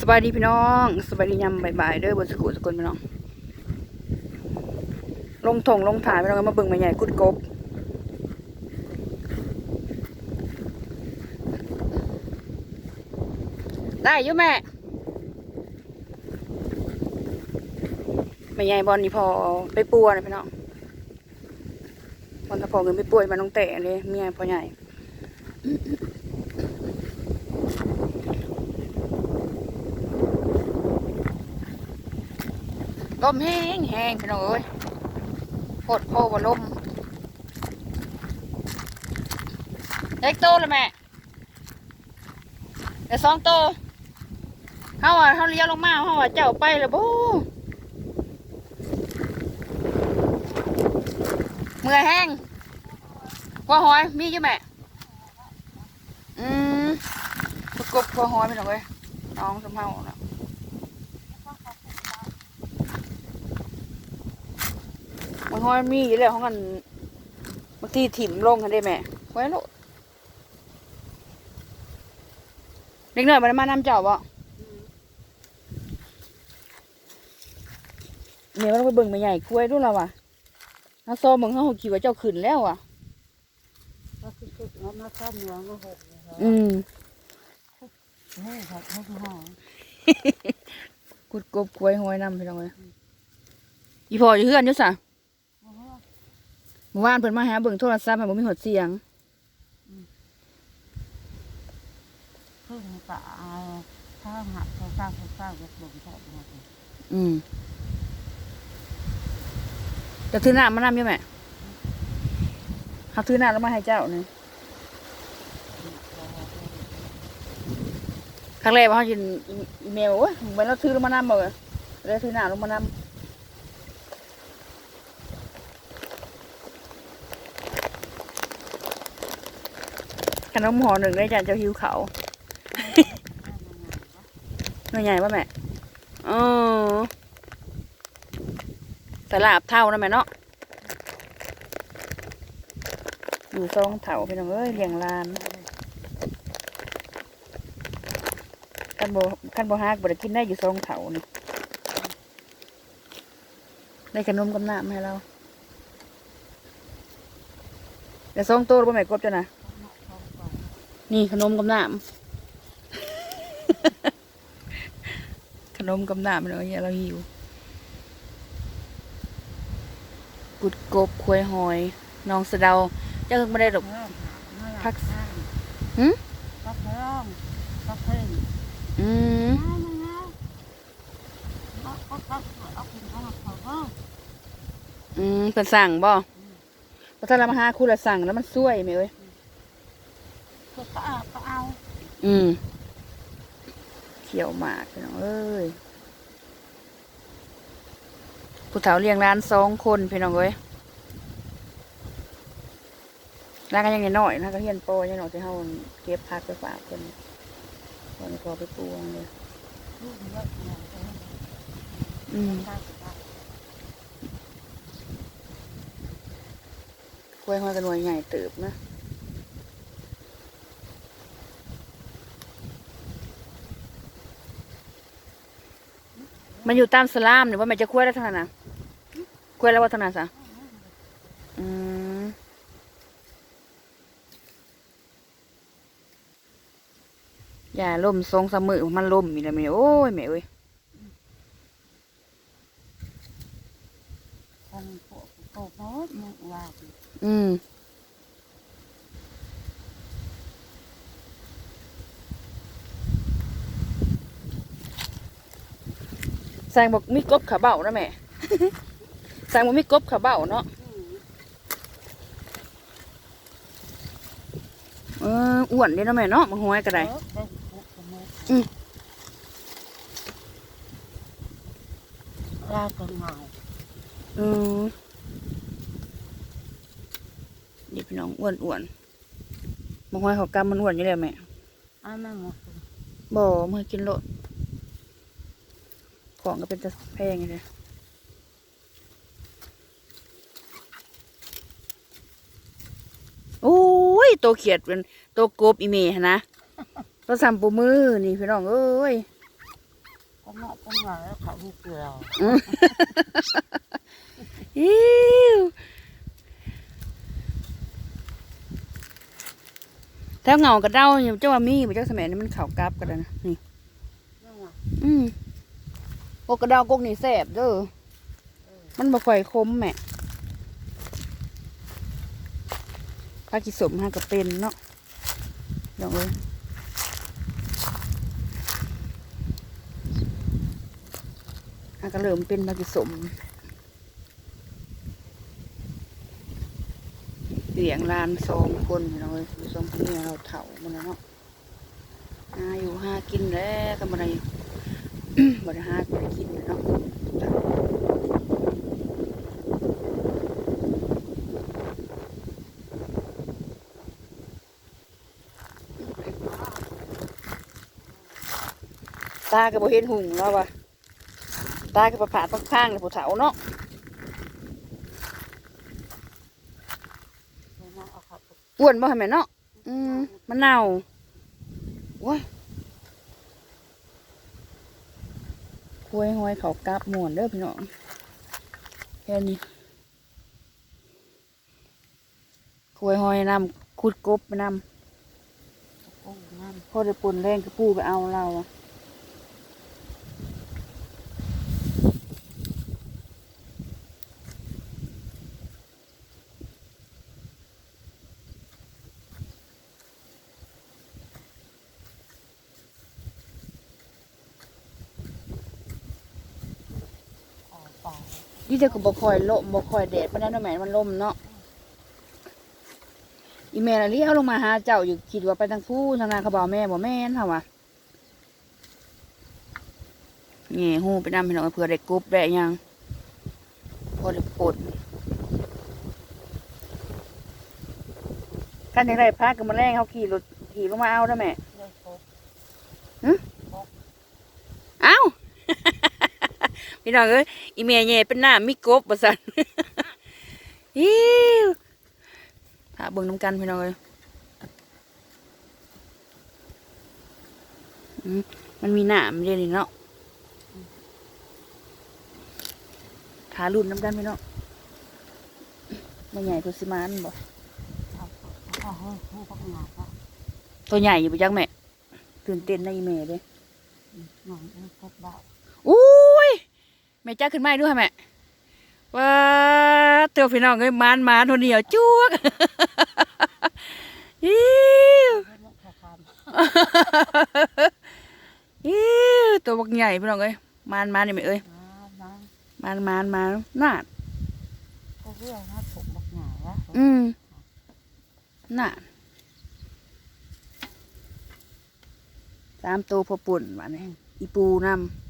สบายดีพี่น้องสบายดียำบ่ายๆเด้อบนสกุลสกุลพี่น้อง ลงถงลงถ่ายพี่น้องมาเบิ่งมาใหญ่กุดกบได้ยู่แม่แม่ใหญ่บอลนี่พอไปปัวนะพี่น้องบอลตะพอเงินไปป่วยมาน้องแต่เลยเมียพอใหญ่ ลมแห้งแห้งพี่น้องเอ้ยโคตรโพว่าลมเล็กโตเลยแม่เดี๋ยวสองโตเฮาอะเฮาเลี้ยวลงมาเฮาอะเจ้าไปเลยบูเมื่อยแห้งกว่าหอยมีอยู่แม่อืมกบกว่าหอยพี่น้องเอ้ยน้องสมเฮาน่ะ มันห้อยมีอยู่แล้วของกันบางทีถิ่มลงกันได้แม่ไว้โลดเด็กหน่อยมันมาน้ำเจ้าบ่เนี่ยมันไปเบิ่งมาใหญ่กล้วยด้วยเราว่ะน้าโซมึงเขาหกขี่ว่าเจ้าขึ้นแล้วอะก็คือคือเอามาข้ามเมืองมาหกเลยครับอืมโอ้ยครับให้ห่อกุดกบกล้วยห้อยน้ำพี่น้องเลยอีพออยู่เฮือนอยู่สะโอ้โห เมื่อวานเพิ่นมาหาเบิ่งโทรศัพท์ให้บ่มีหดเสียงขึ้นกะเอาถ้าหักเขาสร้างเขาสร้างรถลงแทบหมดเลยอืมจะถือหน้ามาน้ำอยู่แม่เขาถือหน้าแล้วมาให้เจ้านี่ครั้งแรกว่าเขายินอีเมลว่าเหมือนเราซื้อลงมานำบ่เลยเลยซื้อหนาลงมานำ ขนมห่อหนึ่งได้จานเจ้าหิวเขาหน่วยใหญ่ป่ะแม่เออแต่ลาบเท่านะแม่เนาะอยู่ซองเถาพี่น้องเอ้ยเลี้ยงลานกันโบกันโบฮักบ่ได้กินได้อยู่สองเถานี่ได้ขนมกับน้ำให้เราเดี๋ยวสองตัวบ่แม่กบจ้ะนะ นี่ขนมกับน้ำ ขนมกับน้ำเนาะเนี่ยเราหิว กุดกบควยหอยน้องสะเดาเจ้าเพิ่งไม่ได้ดอกพักหึพักเพิ่มพักเพิ่มอืมเอามาเอาเอาเอาเอากินข้าวเขาเพิ่มอืมเพิ่นสั่งบ่เพราะถ้าเรามาหาคู่ละสั่งแล้วมันซวยไหมเอ้ย ก็เอาก็เอา อืมเขียวหมากพี่น้องเอ้ยผู้เฒ่าเลี้ยงร้านสองคนพี่น้องเอ้ยร้านก็ยังน้อยๆนะก็เฮียนโปรยังน้อยที่เฮาเก็บพักไปฝากเพิ่นตอนนี้พอไปปวงเลยลูกเยอะหน่อยเอออืมได้ก็ได้กล้วยห้อยกันหน่วยใหญ่เติบนะ มันอยู่ตามสลามหรือว่ามันจะกล้วยได้เท่านั้นนะกล้วยแล้วว่าเท่านั้นซะอืมอย่าล่มทรงเสมือมันล่มมีแล้วแม่โอ้ยแม่เอ้ยอืม แซงบอกมีกบขาเบ้านะแม่แซงบอกมีกบขาเบ้าเนาะเอออ้วนเด้เนาะแม่เนาะมาห้อยก็ได้เออได้พวกกับมืออืมลาก็เหงาเออนี่พี่น้องอ้วนอ้วนมาห้อยเขากำมันอ้วนอยู่แล้วแม่อันนั้นหมดบ่มือกินโลด ของก็เป็นจะแพงอยู่เลยโอ้ยโตเขียดเป็นโตกบอีเมหนนะตัวสัมปูมือนี่พี่น้องเอ้ยก็เหมาะก็เหมาะแล้วเขาลูกเกลืออิ้วแถวเหงากระเด้าอยู่เจ้าว่ามีบ่เจ้าสมัยนี้มันเขากลับกันแล้วนะนี่นั่นว่ะอืม กกกระดากกนี่แสบเด้อมันบ่ค่อยคมแหม่ผักกิสมหาก็เป็นเนาะลองเลยหาก็เริ่มเป็นผักกิสมเลี้ยงลานสองคนพี่น้องเอ้ยสองคนนี้เราเฒ่ามันแล้วเนาะหาอยู่หากินแล้วก็บ่ได้ บ่ได้หาบ่ได้กินเนาะตาก็บ่เห็นหุ่งแล้วว่ะตาก็ประผาดพังๆเลยผู้เฒ่าเนาะเดี๋ยวนะเอาเขาไปอ้วนบ่ให้แม่เนาะ อืมมันเน่าโอ้ย วยห้อยเขากราบหมวนเด้อพี่น้องแค่นี้ควยห้อยนำขุดกบไปนำโอ้งามพอได้ปนแรงกระปูไปเอาเราอะ นี่เดี๋ยวก็บ่คอยลมบ่คอยแดดปานนั้นเนาะแม่มันลมเนาะอีแม่น่ะเลี้ยวลงมาหาเจ้าอยู่คิดว่าไปทางผู้ทางนาเขาบอกแม่บ่แม่นเฮาว่ะแง่ฮู้ไปนำพี่น้องเผื่อได้กบได้หยังพอได้ปนกันจังไดพากันมาแรงเฮาขี่รถขี่ลงมาเอาเด้อแม่ได้ครบเอ้า พี่น้องเอ้ยอีเมียแย่เป็นหน้ามีกบบ่ซั่นอิ้วถ้าเบิ่งน้ำกันพี่น้องเอ้ยอืมมันมีหนามเด้นี่เนาะขารุ่นน้ำกันพี่น้องมันใหญ่ตัวสิมานบ่เอาเอาเอาให้พักงานละตัวใหญ่อยู่ปะจักแม่ตื่นเต้นในะอีเมยเด้หน่อยเอาครบได้อุ้ย แม่จ้าขึ้นมาให้ด้วยแม่ว้าเตัวพี่น้องเอ้ยมานมานคนเดียวจ้วกอิ้วเพื่อนเขาทอิ้วตัวบักใหญ่พี่น้องเอ้ยมานมานนี่แม่เอ้ยำมามามานมานมานน่าก็เรื่องนะผมบอกหน่อยละอืมน่าสามตัวพอปุ่นมาเนี่ยอีปูนอ่านะกระ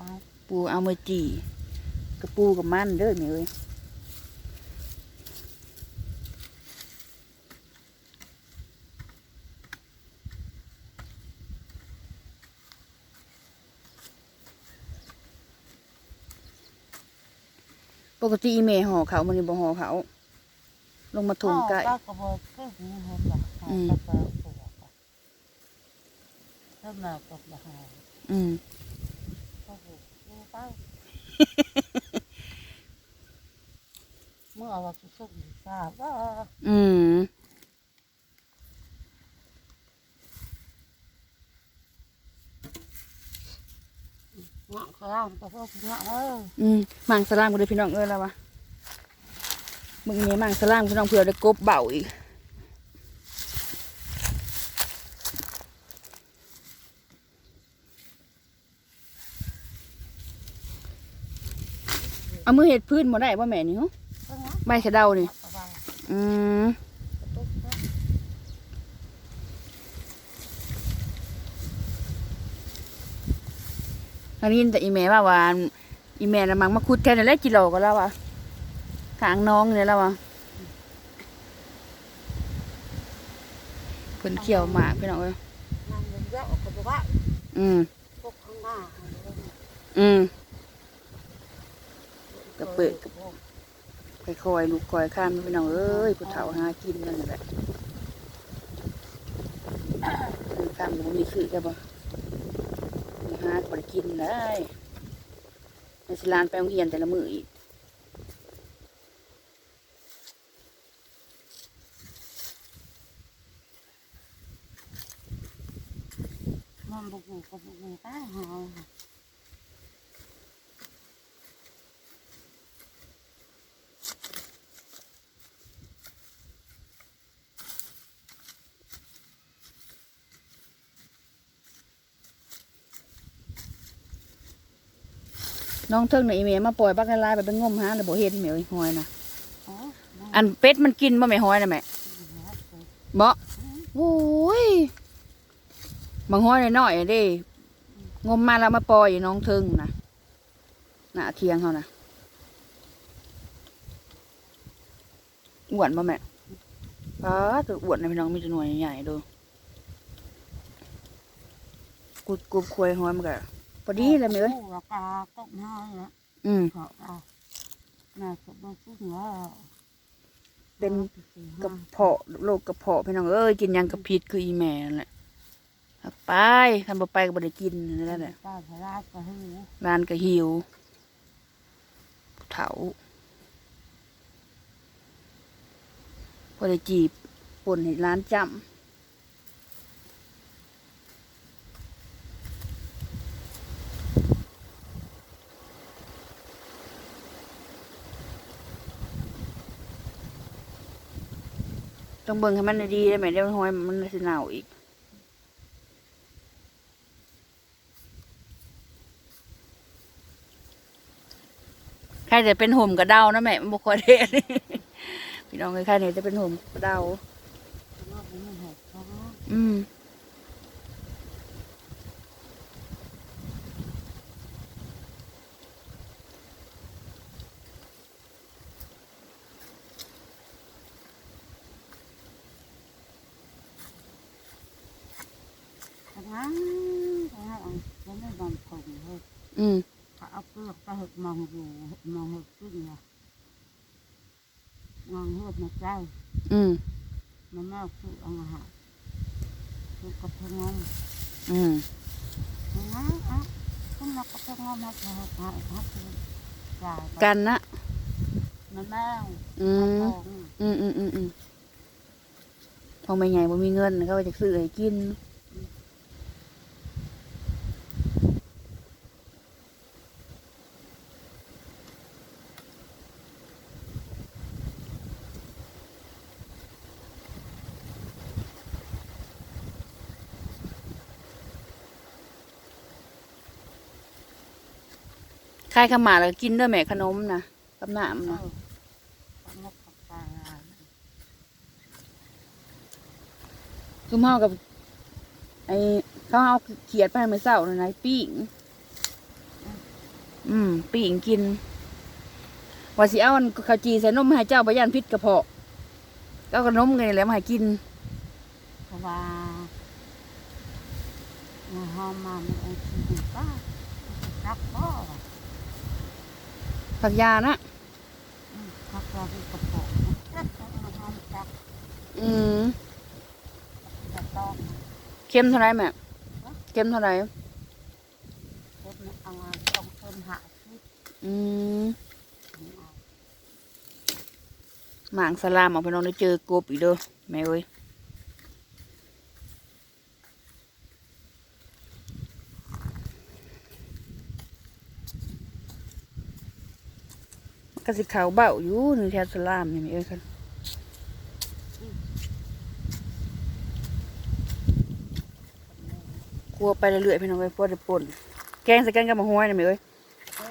ปูก็เอาำปูเอามาจีกระปูกับมันเด้อแม่เอ้ยปกติอีเมห่อเขามันนี่บ่ห่อเขา ลงมาถุงไก่ก็กระบอกก็มีเห็นแบบอืมกระเป๋าปวดอะถ้ามากับละหายอืมก็หู ดูไปเมื่อเราจะสุกทราบว่าอืมเงาะข้ามก็พวกเงาะเอออืมมังสลามก็ได้พี่น้องเอ้ยแล้ววะมึงเนี่ยมังสลามพี่น้องเผื่อได้กบเบาอีก เอามือเห็ดพื้นมาได้ป่ะแม่นี่ฮะก็เงาะใบสะเดานี่สบายอืมตุ๊กตาอันนี้แต่อีแม่ว่าว่าอีแม่น่ะมังมาคุดแทนนั่นแหละกิโลก็แล้ววะขางน้องเนี่ยแล้ววะเพิ่นเขี่ยวหมากพี่น้องเอ้ยนั่งเยอะๆก็จะว่าอืมพวกข้างหน้าอืม กระเปิดคอยลูกคอยข้ามพี่น้องเอ้ยผู้เฒ่าหากินนั่นแหละคือข้ามมันมีคือกันบ่หาบ่ได้กินได้ในสิลานไปโรงเรียนแต่ละมืออีกมันบุกบุกับบุกบุกได้หอ น้องเทิงน่ะอีเมมาปล่อยบักละลายไปเป็นงมหาแล้วบ่เห็นแม่เอ้ยหอยน่ะโอ้มันอันเป็ดมันกินบ่แม่หอยน่ะแม่แล้วเกิดบ่โอ้ยบางหอยน้อยๆเด้งมมาแล้วมาปล่อยน้องเทิงน่ะหน้าเทียงเขาน่ะอ้วนบ่แม่ป้าตัวอ้วนนะพี่น้องมีแต่หน่วยใหญ่ๆดูกุดกรุบควยหอยมันก็พ อดีเลยแม่เอ้ยคู่กับปลาต้มน้อยแล้วอืม เขาเอาน่าจะมาพูดว่าเป็นกระเพาะโรคกระเพาะพี่น้องเอ้ยกินหยังกระพิษคืออีแม่นั่นแหละเอาไปคันบ่ไปก็บ่ได้กินนั่นแหละป้าพลาดก็หูร้านก็หิวเถาพอได้จีบป่นให้ร้านจำ ต้องเบิ่งให้มันดีได้ไหมเดี๋ยวมันหอยมันสิหนาวอีกใครจะเป็นห่มกระเดานะแม่มันบุคคลเด็ดพี่น้องใครเนี่ยจะเป็นห่มกระเดาอืม ราะว่ามันเพราะว่าอืมทำงานทำงานแล้วไม่บำผงเลยอืมเขาเอาเปลือกไปหกมองอยู่มองหกขึ้นไงมองหกมาใกล้อืมมันแม่คือเอาอาหาคือกับพงงอืมทำงานอะคุณนักกับพงงมาเถอะหาหาคือจ่ายกันนะมันแม่อืมอืมอืมอืมอืมพอไม่ใหญ่บ่มีเงินเขาก็จะซื้อให้กินายขาวหมาแล้วก็กินด้วยแม่ขนมนะกับน้ำเอนะอต้องมากับปลาคือเฮากับ ไอ้เขาเอาเขียดไปให้มื่อเช้านั่นนะปิ้งอืมปิ้งกินว่าสิเอาอันข้าวจีใส่นมมาให้เจ้าบยันพิษกระเพาะก็เอาขนมไงแหล้วมาให้กินเพราะว่ามันหอมมามันเอาชีวิตป้ารักพ่อ ผักยานะรักเราเป็นกระโปงรักมันหอมจักอืมจะต้องเค็มเท่าไหรแม่เค็มเท่าไหรเฮ็ดมันเอาต้องเพิ่มหาชีวิตอืมเอาหมางสลามออกไปน้องได้เจอกบอีกเด้อแม่เอ้ย ก็สิขาวเบาอยู่หนึ่งแถวสลามนี่แม่เอ้ยคันกลัวไปเรื่อยๆพี่น้องเอ้ยพอได้ป่นแกงใส่กันกับมะฮ้อยนี่แม่เอ้ย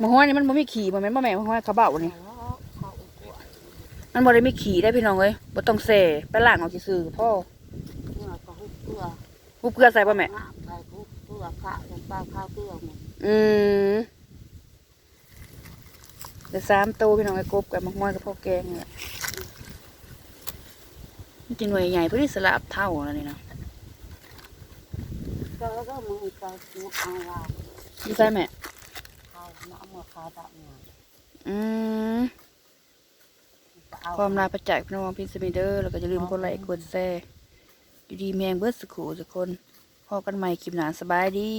มะฮ้อยนี่มันบ่มีขี่บ่แม่นบ่แม่นมะฮ้อยขาวเบานี่แล้วเขาอุปกรณ์มันบ่ได้มีขี่ได้พี่น้องเอ้ยบ่ต้องแส่ไปล้างเอาซื่อๆพ่อเพื่อก็หุบเพื่อกูเกลือใส่บ่แม่น้ำใส่หุบเพื่อข้าวปลาข้าวเพื่อหมดอืม เดี๋ยวสามตัวพี่น้องไอ้กบกับมักม้อยกับพ่อแกงเนี่ยมันจะหน่วยใหญ่เพื่อที่สลับเท่าแล้วนี่นะก็ก็มึงจะเอาว่านี่ใช่ไหมข้าวน้ำมาข้าวดำเนี่ยอืมความลาประจักษ์พี่น้องพินสมิเดอร์แล้วก็อย่าลืมกดไลค์กดแชร์อยู่ดีแมงเบิร์ดสกูทุกคนพอกันใหม่คลิปหน้าสบายดี